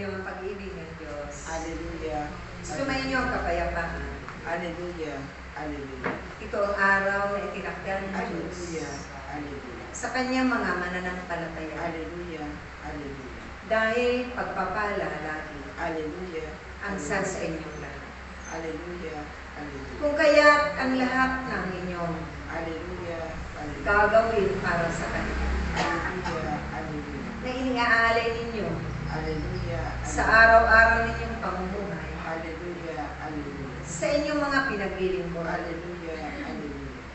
Sumainyo ang pag-ibig ng Diyos. Hallelujah. Sumainyo ang kapayapaan. Hallelujah. Hallelujah. Ito ang araw na itinakda ng Diyos. Hallelujah. Hallelujah. Sa kanyang mga mananampalataya. Hallelujah. Hallelujah. Dahil pagpapala lagi Hallelujah. ang sa sa inyong lahat. Hallelujah. Hallelujah. Kung kaya't ang lahat ng inyong Hallelujah. Hallelujah. gagawin para sa Kanya Hallelujah. Hallelujah. na iniaalay ninyo Hallelujah. sa araw-araw ninyong pamumuhay Hallelujah. Hallelujah. sa inyong mga pinaglilingkuran Hallelujah. Hallelujah.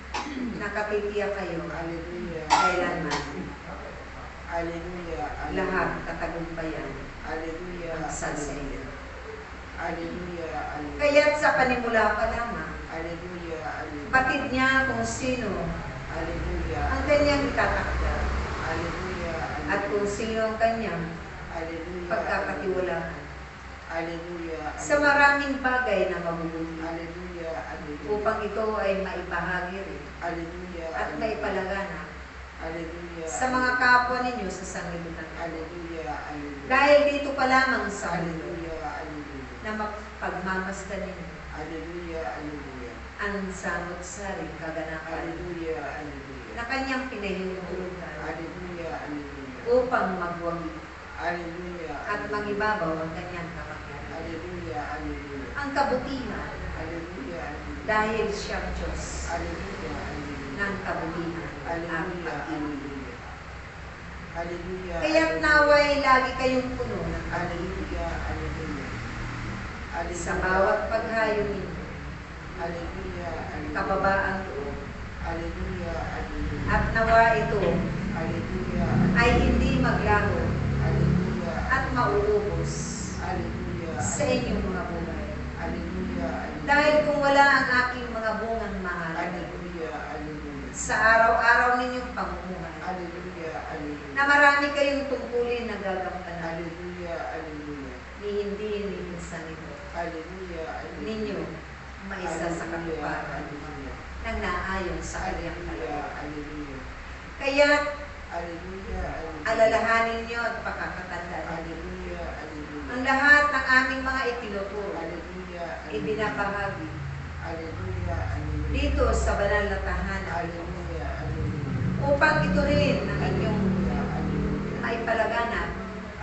nakapitiya kayo Hallelujah. kailanman Hallelujah. lahat katagumpayan Hallelujah. ang sa sa inyo. Hallelujah. Hallelujah. Kaya't sa panimula pa lamang, Hallelujah. Hallelujah. batid niya kung sino Hallelujah. ang kanyang itatakda Hallelujah. at kung sino ang kanyang Hallelujah. pagkakatiwalaan Hallelujah. sa maraming bagay na mabubuti Hallelujah. Hallelujah. upang ito ay maibahagi rin Hallelujah. at maipalaganap Hallelujah. sa mga kapwa ninyo sa sanglibutan. Hallelujah. Hallelujah. Dahil dito pa lamang sa mundo Hallelujah. Hallelujah. na mapagmamasdan ninyo Hallelujah. Hallelujah. ang samot-saring kaganapan Hallelujah. Hallelujah. na kanyang pinahihintulutan Hallelujah. Hallelujah. upang magwagi Hallelujah. at mangibabaw ang kanyang kapangyarihan. Hallelujah. Hallelujah. Ang kabutihan Hallelujah. dahil siyang Diyos Hallelujah. Hallelujah. ng kabutihan Hallelujah. pag-ibig. Hallelujah. Kaya't naway lagi kayong puno ng Hallelujah. Hallelujah. Hallelujah. sa bawat paghayo ninyo, Hallelujah. Hallelujah. kababaang loob, Hallelujah. Hallelujah. at nawa ito Hallelujah. ay hindi maglaho Hallelujah. at mauubos Hallelujah. Sa inyong mga buhay. Hallelujah. Dahil kung wala ang aking mga bungang mahal, Hallelujah. Hallelujah. sa araw-araw ninyong pamumuhay, Hallelujah. Hallelujah. na marami kayong tungkulin na gagampanan, Hallelujah. Hallelujah. ni hindi minsan ito Hallelujah. Hallelujah. ninyo maisa sa katuparan ng naayon sa kalooban. Hallelujah. Kaya. Hallelujah. alalahanin niyo at pakakatandaan ninyo. Ang lahat ng aming mga itinuturo, Hallelujah. ibinabahagi Hallelujah. Hallelujah. dito sa banal na tahanan Hallelujah. Hallelujah. upang ito rin ang inyong Hallelujah. Maipalaganap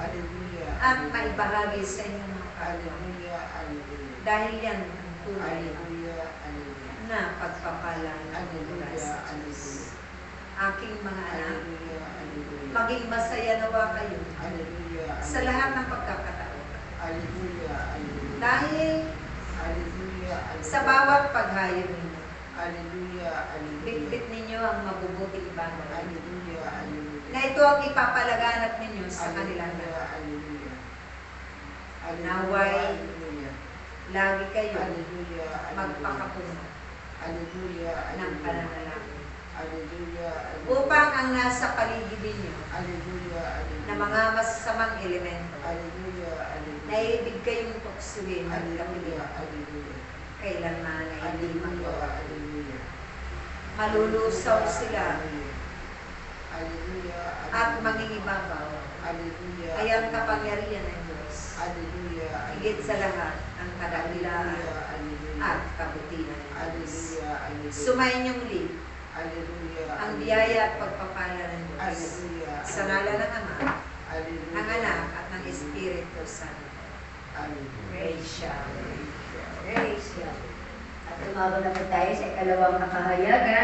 Hallelujah. at maibahagi sa inyong mga kapwa. Hallelujah. Hallelujah. Dahil yan ang tunay Hallelujah. Hallelujah. na pagpapala ng mula Hallelujah. sa Diyos. Hallelujah. Aking mga anak, Hallelujah. Hallelujah. maging masaya nawa kayo Hallelujah. sa lahat ng pagkakataon. Hallelujah. Hallelujah. Dahil Hallelujah. sa bawat paghayo ninyo, Hallelujah. Hallelujah. bitbit ninyo ang mabubuting bagay Hallelujah. Hallelujah. na ito ang ipapalaganap ninyo sa kanilang lahat. Hallelujah. Hallelujah. Naway. Hallelujah. Lagi kayo Hallelujah. magpakapuno Hallelujah. ng pananalangin Hallelujah. upang ang nasa paligid ninyo Hallelujah. na mga masasamang elemento Hallelujah. Hallelujah. na ibig kayong tuksuin at Hallelujah. kailanman ay hindi. Hallelujah. Malulusaw sila Hallelujah. at mangingibabaw Hallelujah. ay ang kapangyarihan ng Diyos. Hallelujah. Higit sa lahat ang Hallelujah. at kabutihan ng Diyos. Sumayin Hallelujah. ang biyaya at pagpapala ng Diyos. Hallelujah. Sa ngala ng Ama, Hallelujah. ng Anak, at ng Espiritu Santo. Hallelujah. Praise siya. Praise God. At tumawag na po tayo sa ikalawang kakahayagan.